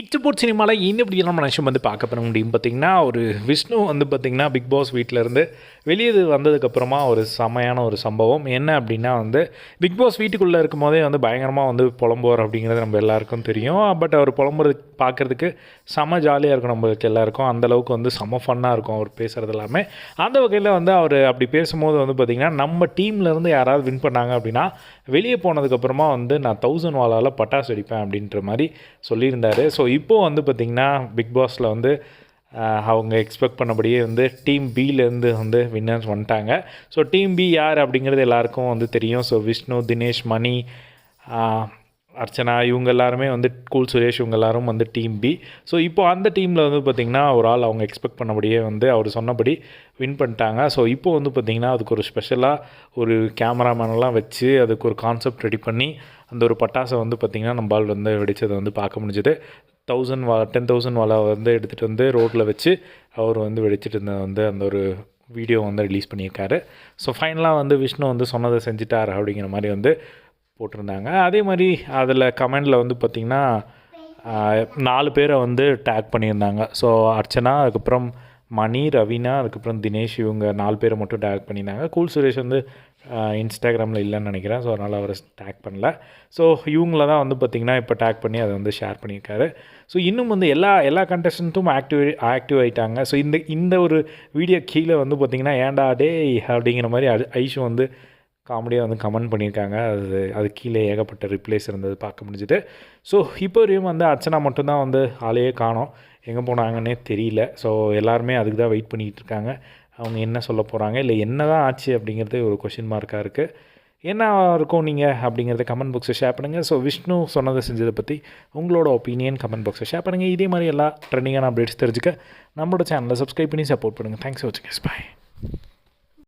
இச்சப்போட் சினிமாவில் இந்த நம்ம நிமிஷம் வந்து பார்க்க பண்ண முடியும் பார்த்திங்கன்னா ஒரு விஷ்ணு வந்து பார்த்திங்கன்னா பிக் பாஸ் வீட்டிலேருந்து வெளியே வந்ததுக்கப்புறமா ஒரு செமையான ஒரு சம்பவம். என்ன அப்படின்னா வந்து பிக் பாஸ் வீட்டுக்குள்ளே இருக்கும் போதே வந்து பயங்கரமாக வந்து புலம்புவார் அப்படிங்கிறது நம்ம எல்லாருக்கும் தெரியும். பட் அவர் புலம்புறது பார்க்குறதுக்கு செம ஜாலியாக இருக்கும் நம்மளுக்கு எல்லாருக்கும். அந்தளவுக்கு வந்து செம ஃபன்னாக இருக்கும் அவர் பேசுகிறது எல்லாமே. அந்த வகையில் வந்து அவர் அப்படி பேசும்போது வந்து பார்த்திங்கன்னா நம்ம டீம்லேருந்து யாராவது வின் பண்ணாங்க அப்படின்னா வெளியே போனதுக்கப்புறமா வந்து நான் தௌசண்ட் வாலால் பட்டாசு வெடிப்பேன் அப்படின்ற மாதிரி சொல்லியிருந்தாரு. ஸோ இப்போது வந்து பார்த்திங்கன்னா பிக் பாஸில் வந்து அவங்க எக்ஸ்பெக்ட் பண்ணபடியே வந்து டீம் பிலேருந்து வந்து வின்னர்ஸ் வந்துட்டாங்க. ஸோ டீம் பி யார் அப்படிங்கிறது எல்லாருக்கும் வந்து தெரியும். ஸோ விஷ்ணு தினேஷ் மணி அர்ச்சனா இவங்க எல்லாருமே வந்து கூல் சுரேஷ் இவங்க எல்லாரும் வந்து டீம் பி ஸோ இப்போ அந்த டீமில் வந்து பார்த்திங்கன்னா ஒரு ஆள் அவங்க எக்ஸ்பெக்ட் பண்ணபடியே வந்து அவர் சொன்னபடி வின் பண்ணிட்டாங்க. ஸோ இப்போ வந்து பார்த்திங்கன்னா அதுக்கு ஒரு ஸ்பெஷலாக ஒரு கேமராமேனெல்லாம் வச்சு அதுக்கு ஒரு கான்செப்ட் ரெடி பண்ணி அந்த ஒரு பட்டாசை வந்து பார்த்திங்கன்னா நம்மளால் வந்து வெடிச்சதை வந்து பார்க்க முடிஞ்சுது. தௌசண்ட் வா டென் தௌசண்ட் வாலா வந்து எடுத்துகிட்டு வந்து ரோட்டில் வச்சு அவர் வந்து வெடிச்சிட்டு இருந்த வந்து அந்த ஒரு வீடியோ வந்து ரிலீஸ் பண்ணியிருக்காரு. ஸோ ஃபைனலாக வந்து விஷ்ணு வந்து சொன்னதை செஞ்சுட்டார் அப்படிங்கிற மாதிரி வந்து போட்டிருந்தாங்க. அதே மாதிரி அதில் கமெண்டில் வந்து பார்த்திங்கன்னா நாலு பேரை வந்து டேக் பண்ணியிருந்தாங்க. ஸோ அர்ச்சனா அதுக்கப்புறம் மணி ரவீனா அதுக்கப்புறம் தினேஷ் இவங்க நாலு பேரை மட்டும் டேக் பண்ணியிருந்தாங்க. கூல் சுரேஷ் வந்து இன்ஸ்டாகிராமில் இல்லைன்னு நினைக்கிறேன். ஸோ அதனால் அவர் டேக் பண்ணல. ஸோ இவங்கள தான் வந்து பார்த்திங்கன்னா இப்போ டேக் பண்ணி அதை வந்து ஷேர் பண்ணியிருக்காரு. ஸோ இன்னும் வந்து எல்லா எல்லா கண்டஸ்டன்ட்டும் ஆக்டிவ் ஆக்டிவ் ஆகிட்டாங்க ஸோ இந்த இந்த ஒரு வீடியோ கீழே வந்து பார்த்திங்கன்னா ஏன்டா டே அப்படிங்கிற மாதிரி ஐ- ஐஷு வந்து காமெடியாக வந்து கமெண்ட் பண்ணியிருக்காங்க. அது அது கீழே ஏகப்பட்ட ரிப்ளேஸ் இருந்தது பார்க்க முடிஞ்சுட்டு. ஸோ இப்போ வரையும் வந்து அர்ச்சனா மட்டும்தான் வந்து ஆளையே காணோம். எங்கே போனாங்கன்னே தெரியல. ஸோ எல்லாருமே அதுக்கு தான் வெயிட் பண்ணிகிட்டு இருக்காங்க. அவங்க என்ன சொல்ல போகிறாங்க இல்லை என்ன தான் ஆச்சு அப்படிங்கிறது ஒரு கொஷின் மார்க்காக இருக்குது என்ன இருக்கும் நீங்கள் அப்படிங்கிறத கமெண்ட் பாக்ஸை ஷேர் பண்ணுங்கள் ஸோ விஷ்ணு சொன்னதை செஞ்சதை பற்றி உங்களோட ஒப்பீனியன் கமெண்ட் பாக்ஸை ஷேர் பண்ணுங்கள் இதே மாதிரி எல்லா ட்ரெண்டிங்கான அப்டேட்ஸ் தெரிஞ்சுக்க நம்மளோட சேனலை சப்ஸ்கிரைப் பண்ணி சப்போர்ட் பண்ணுங்கள் தேங்க்ஸ் ஃபார் வாட்சிங் பாய்